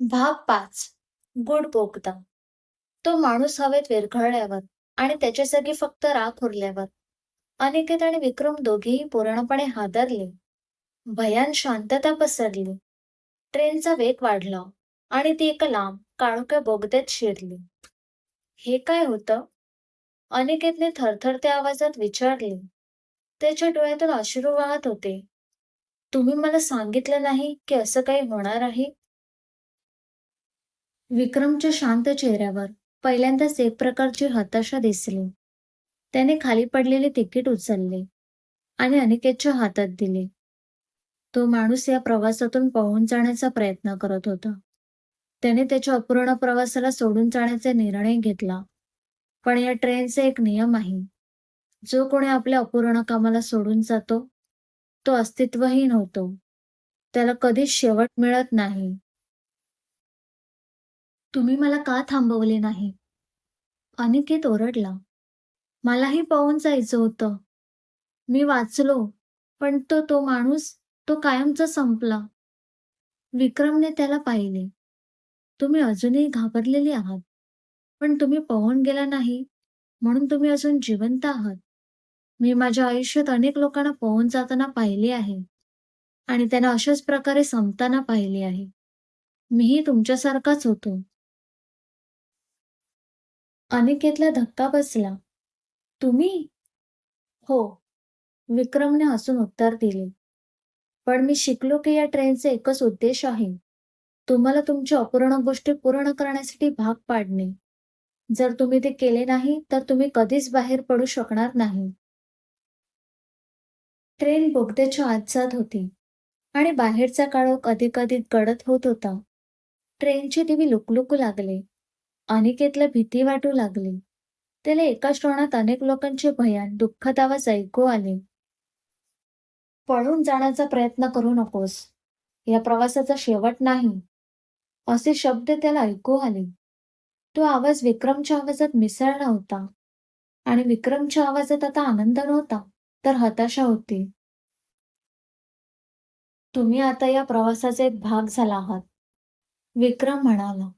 भाग पाच. गुड बोगदा तो माणूस हवेत विरघळल्यावर आणि त्याच्या सगळी फक्त राख उरल्यावर. अनिकेत आणि विक्रम दोघेही पूर्णपणे हादरले. भयान शांतता पसरली. ट्रेनचा वेग वाढला आणि ती एका लांब काळोख्या बोगद्यात शिरली. हे काय होतं? अनिकेतने थरथरत्या आवाजात विचारले. त्याच्या डोळ्यातून अश्रू वाहत होते. तुम्ही मला सांगितलं नाही की असं काही होणार आहे? विक्रमच्या शांत चेहऱ्यावर पहिल्यांदाच एक प्रकारची हताशा दिसली. त्याने खाली पडलेले तिकीट उचलले आणि अनिकेतच्या हातात दिले. तो माणूस या प्रवासातून पळून जाण्याचा प्रयत्न करत होता. त्याने त्याच्या अपूर्ण प्रवासाला सोडून जाण्याचा निर्णय घेतला. पण या ट्रेनचा एक नियम आहे. जो कोणी आपल्या अपूर्ण कामाला सोडून जातो तो अस्तित्वहीन होतो. त्याला कधीच शेवट मिळत नाही. तुम्ही मला का थांबवले नाही? अनिकेत ओरडला. मलाही पाहून जायचं होतं. मी वाचलो पण तो तो माणूस तो कायमचा संपला. विक्रमने त्याला पाहिले. तुम्ही अजूनही घाबरलेली आहात. पण तुम्ही पळून गेला नाही म्हणून तुम्ही अजून जिवंत आहात. मी माझ्या आयुष्यात अनेक लोकांना पळून जाताना पाहिले आहे. आणि त्यांना अशाच प्रकारे संपताना पाहिले आहे. मीही तुमच्यासारखाच होतो. अनिकेतला धक्का बसला. तुम्ही? हो. विक्रमने हसून उत्तर दिले. पण मी शिकलो की या ट्रेनचे एकच उद्देश आहे. तुम्हाला तुमच्या अपूर्ण गोष्टी पूर्ण करण्यासाठी भाग पाडणे. जर तुम्ही ते केले नाही तर तुम्ही कधीच बाहेर पडू शकणार नाही. ट्रेन बोगद्याच्या आत जात होती आणि बाहेरचा काळोख अधिक अधिक गडद होत होता. ट्रेनचे दिवे लुकलुकू लागले. अनिकेतला भीती वाटू लागली. त्याला एका क्षणात अनेक लोकांचे भयान दुःखद आवाज ऐकू आले. पळून जाण्याचा प्रयत्न करू नकोस. या प्रवासाचा शेवट नाही. असे शब्द त्याला ऐकू आले. तो आवाज विक्रमच्या आवाजात मिसळला होता. आणि विक्रमच्या आवाजात आता आनंद नव्हता तर हताशा होती. तुम्ही आता या प्रवासाचा एक भाग झाला आहात विक्रम म्हणाला.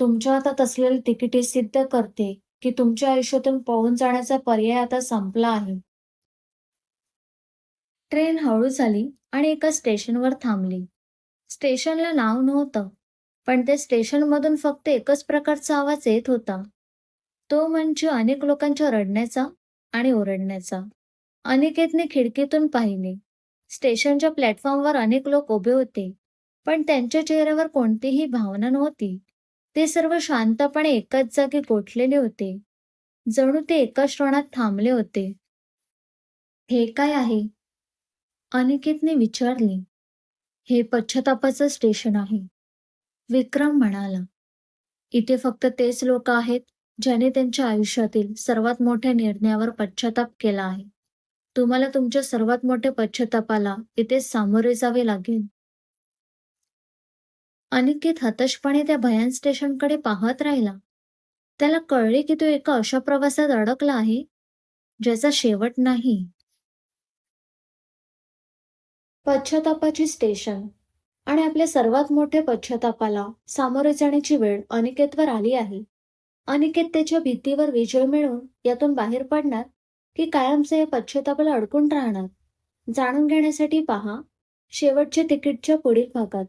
तुमच्या हातात असलेले तिकिटे सिद्ध करते की तुमच्या आयुष्यातून पळून जाण्याचा पर्याय आता संपला आहे. ट्रेन हळू झाली आणि एका स्टेशनवर थांबली. स्टेशनला नाव नव्हतं पण त्या स्टेशनमधून फक्त एकच प्रकारचा आवाज येत होता. तो म्हणजे अनेक लोकांच्या रडण्याचा आणि ओरडण्याचा. अनिकेतने खिडकीतून पाहिले. स्टेशनच्या प्लॅटफॉर्मवर अनेक लोक उभे होते पण त्यांच्या चेहऱ्यावर कोणतीही भावना नव्हती. ते सर्व शांतपणे एकाच जागी गोठलेले होते. जणू ते एका श्रवणात थांबले होते. हे काय आहे? अनिकेतने विचारले. हे पश्चातापाचं स्टेशन आहे. विक्रम म्हणाला. इथे फक्त तेच लोक आहेत ज्याने त्यांच्या आयुष्यातील सर्वात मोठ्या निर्णयावर पश्चाताप केला आहे. तुम्हाला तुमच्या सर्वात मोठ्या पश्चातापाला इथे सामोरे जावे लागेल. अनिकेत हतशपणे त्या भयान स्टेशनकडे पाहत राहिला. त्याला कळले की तो एका अशा प्रवासात अडकला आहे ज्याचा शेवट नाही. पश्चातापाची स्टेशन आणि आपल्या सर्वात मोठ्या पश्चातापाला सामोरे जाण्याची वेळ अनिकेतवर आली आहे. अनिकेत त्याच्या भीतीवर विजय मिळवून यातून बाहेर पडणार की कायमचे या पश्चातापाला अडकून राहणार? जाणून घेण्यासाठी पहा शेवटच्या तिकीटच्या पुढील भागात.